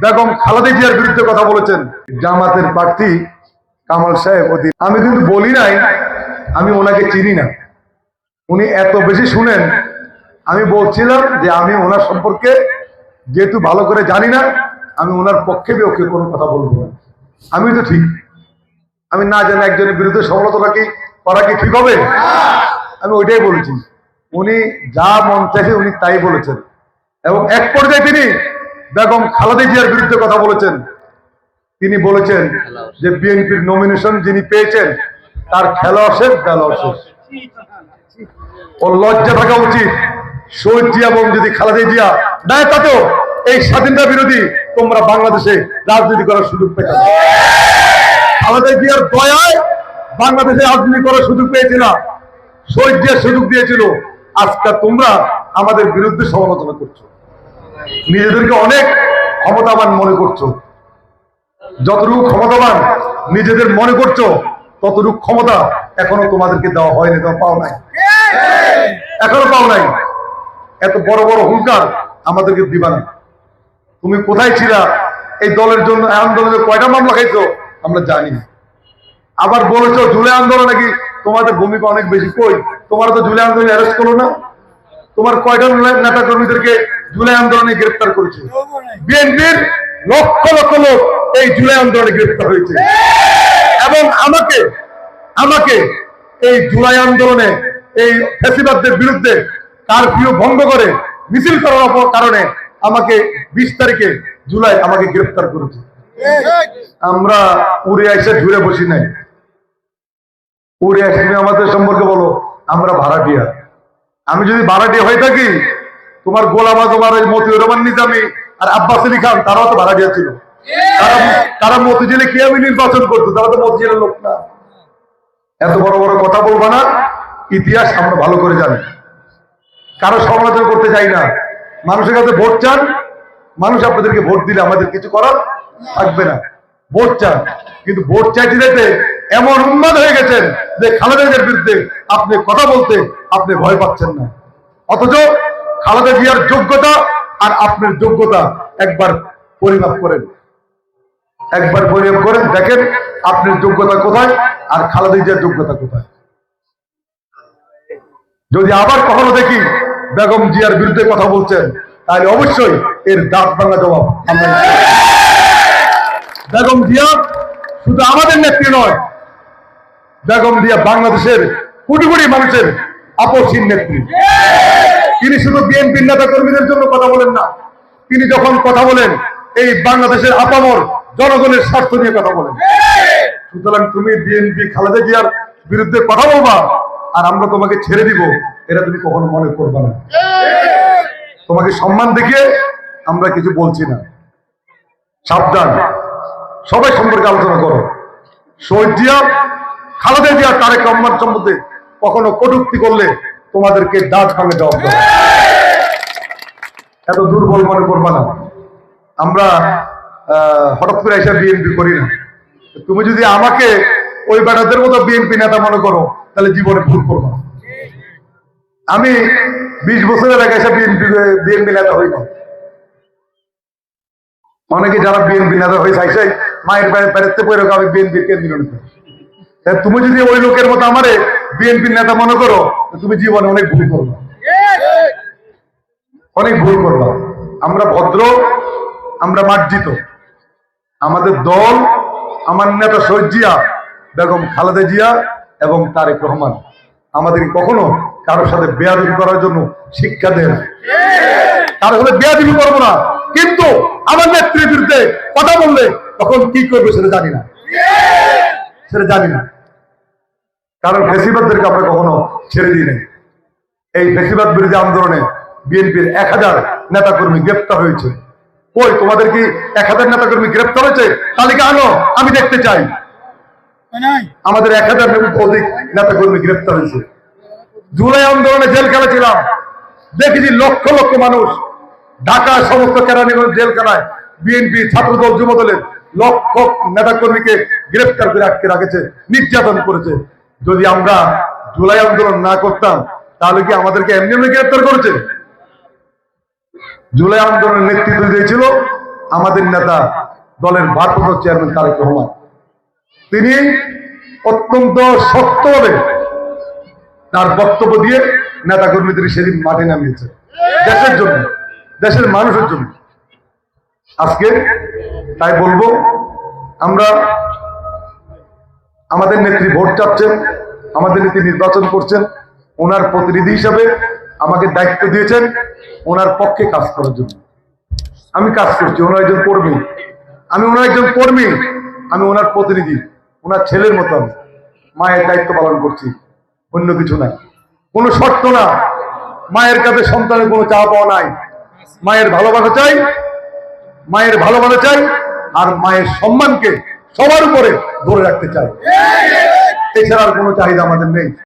বেগম খালেদা জিয়ার বিরুদ্ধে কথা বলেছেন। জামাতের প্রার্থী কামাল সাহেব অধীর। আমি কিন্তু বলি নাই, আমি ওনাকে চিনি না। উনি এত বেশি শুনেন, আমি বলছিলাম যে আমি ওনার সম্পর্কে যেহেতু ভালো করে জানি না, আমি ওনার পক্ষে বিপক্ষে কোনো কথা বলব না। আমি তো ঠিক। আমি না জানি একজনের বিরুদ্ধে সমালোচনা কি, করা কি ঠিক হবে? আমি ওইটাই বলেছি। উনি যা মন চাইছে উনি তাই বলেছেন। এবং এক পর্যায়ে তিনি বেগম খালেদা জিয়ার বিরুদ্ধে কথা বলেছেন। তিনি বলেছেন যে বিএনপির নমিনেশন যিনি পেয়েছেন, তার খেলা শেষ বেলা শেষ। ও লজ্জা থাকা উচিত। শহীদ জিয়া এবং যদি খালেদা জিয়া না থাকো এই স্বাধীনতা বিরোধী তোমরা বাংলাদেশে রাজনীতি করার সুযোগ পেতে। খালেদা জিয়ার দয়ায় বাংলাদেশে রাজনীতি করার সুযোগ পেয়েছিল শহীদ জিয়ার সুযোগ দিয়েছিল। আজকে তোমরা আমাদের বিরুদ্ধে সমালোচনা করছ। নিজেদেরকে অনেক ক্ষমতাবান মনে করছ। যতটুকু ক্ষমতাবান নিজেদের মনে করছ, ততটুকু ক্ষমতা এখনও তোমাদেরকে দেওয়া হয়নি তোমার পাও নাই। এখনও পাও নাই। এত বড় বড় হুঙ্কার আমাদেরকে দিবা না। তুমি কোথায় ছিলা? এই দলের জন্য আন্দোলনে কয়টা মামলা খাইছো? আমরা জানি আবার বলেছ জুলাই আন্দোলন নাকি তোমাদের ভূমিকা অনেক বেশি। কই? তোমার তো জুলাই আন্দোলনে অ্যারেস্ট করো না। তোমার কয়টা নেতা কর্মীদেরকে জুলাই আন্দোলনে গ্রেপ্তার করেছে। বিএনপির লক্ষ লক্ষ লোক এই জুলাই আন্দোলনে গ্রেপ্তার হয়েছে। এবং আমাকে আমাকে এই জুলাই আন্দোলনে এই ফেসিবাদদের বিরুদ্ধে কারফিউ ভঙ্গ করে মিছিল করার কারণে আমাকে বিশ তারিখে জুলাই আমাকে গ্রেপ্তার করেছে। আমরা উড়ে এসে ঝুড়ে বসি নাই। উড়ে এসে আমাদের সম্পর্কে বলো, আমরা ভাড়াটিয়া। আমি যদি ভাড়াটিয়া হয়ে থাকি তোমার গোলামা তোমার ওই মতিউর রহমান নিজামী আর আব্বাস আলী খান তারাও তো ভাড়াটিয়া ছিল তারা তারা মতিঝিলে কি আমি নির্বাচন করতো? তারা তো মতিঝিলের লোক না। এত বড় বড় কথা বলব না ইতিহাস আমরা ভালো করে জানি। কারও সমালোচনা করতে চাই না। মানুষের কাছে ভোট চান মানুষ আপনাদেরকে ভোট দিলে আমাদের কিছু করার থাকবে না। ভোট চান। কিন্তু ভোট চাইতে যেতে এমন উন্মাদ হয়ে গেছেন যে খালেদা বিরুদ্ধে আপনি কথা বলতে আপনি ভয় পাচ্ছেন না। অথচ খালেদা জিয়ার যোগ্যতা আর আপনার যোগ্যতা একবার পরিমাপ করেন। একবার পরিমাপ করেন, দেখেন আপনার যোগ্যতা কোথায় আর খালেদা জিয়ার যোগ্যতা কোথায়। যদি আবার কখনো দেখি বেগম জিয়ার বিরুদ্ধে কথা বলছেন, তাহলে অবশ্যই এর দাঁত ভাঙা জবাব বেগম জিয়া শুধু আমাদের নেত্রী নয়, বেগম জিয়া বাংলাদেশের কোটি কোটি মানুষের আপসীন নেত্রী। তিনি শুধু বিএনপির নেতা কর্মীদের জন্য কথা বলেন না। তিনি যখন কথা বলেন, এই বাংলাদেশের আপামর জনগণের স্বার্থ নিয়ে কথা বলেন। সুতরাং তুমি বিএনপি খালেদা জিয়ার বিরুদ্ধে কথা বলবা, আর আমরা তোমাকে ছেড়ে দিব। এটা তুমি কখনো মনে করবা না। তোমাকে সম্মান দেখিয়ে আমরা কিছু বলছি না। সাবধান। সবাই সম্পর্কে আলোচনা করো। শহীদ জিয়া, খালেদা জিয়া, তারেক রহমান সম্বন্ধে কখনো কটুক্তি করলে তোমাদেরকে দাঁত ভাঙে দেবো এত দুর্বল মনে করবা না। আমরা হঠাৎ করে এসে বিএনপি করি না। তুমি যদি আমাকে ওই বেটাদের মতো বিএনপি নেতা মনে করো, তাহলে জীবনে ভুল করবা। আমি বিশ বছরের আগে এসে বিএনপি বিএনপি নেতা হই না। অনেকে যারা বিএনপি নেতা হয়ে চাইছে মায়ের বেড়াতে পড়ে আমি বিএনপির কেন্দ্রীয় তুমি যদি ওই লোকের মতো আমারে বিএনপির নেতা মনে করো তুমি জীবনে অনেক ভুল করবা অনেক ভুল করবা আমরা ভদ্র, আমরা মার্জিত। আমাদের দল, আমার নেতা শহীদ জিয়া বেগম খালেদা জিয়া এবং তারেক রহমান। আমাদের কখনো কারোর সাথে বেয়াদবি করার জন্য শিক্ষা দেয় না। কারও সাথে বেয়াদবি করব না। কিন্তু আমার নেত্রীর বিরুদ্ধে কথা বললে তখন কি করবে সেটা জানি না। সেটা জানি না। কারণ ফেসিবাদদেরকে আমরা কখনো ছেড়ে দিই নাই। এই ফেসিবাদ বিরোধী আন্দোলনে বিএনপির এক হাজার নেতাকর্মী গ্রেপ্তার হয়েছে। কই, তোমাদের কি এক হাজার নেতাকর্মী গ্রেপ্তার হয়েছে? তালিকা আনো, আমি দেখতে চাই। আমাদের এক হাজার অধিক নেতাকর্মী গ্রেপ্তার হয়েছে। জুলাই আন্দোলনে জেল খেলেছিলাম। দেখেছি লক্ষ লক্ষ মানুষ ঢাকা সমস্ত কেরানীগঞ্জ জেলখানায় বিএনপি ছাত্রদল যুবদলের লক্ষ নেতাকর্মীকে গ্রেপ্তার করে আটকে রাখেছে, নির্যাতন করেছে। যদি আমরা জুলাই আন্দোলন না করতাম, তাহলে কি আমাদেরকে এমনি এমনি গ্রেপ্তার করেছে? জুলাই আন্দোলনের নেতৃত্ব দিয়েছিল আমাদের নেতা দলের ভারপ্রাপ্ত চেয়ারম্যান তারেক রহমান। তিনি অত্যন্ত শক্তভাবে তার বক্তব্য দিয়ে নেতা কর্মীদের সেদিন মাঠে নামিয়েছে দেশের জন্য, দেশের মানুষের জন্য। আজকে তাই বলব, আমরা আমাদের নেত্রী ভোট চাচ্ছেন, আমাদের নেত্রী নির্বাচন করছেন, ওনার প্রতিনিধি হিসাবে আমাকে দায়িত্ব দিয়েছেন, ওনার পক্ষে কাজ করার জন্য। আমি কাজ করছি, ওনার একজন কর্মী। আমি ওনার একজন কর্মী, আমি ওনার প্রতিনিধি, ওনার ছেলের মতো আমি। মায়ের দায়িত্ব পালন করছি, অন্য কিছু নাই। কোনো শর্ত না, মায়ের কাছে সন্তানের কোনো চাওয়া পাওয়া নাই। মায়ের ভালোবাসা চাই, মায়ের ভালোবাসা চাই, আর মায়ের সম্মানকে সবার উপরে ধরে রাখতে চাই। এছাড়া আর কোনো চাহিদা আমাদের নেই।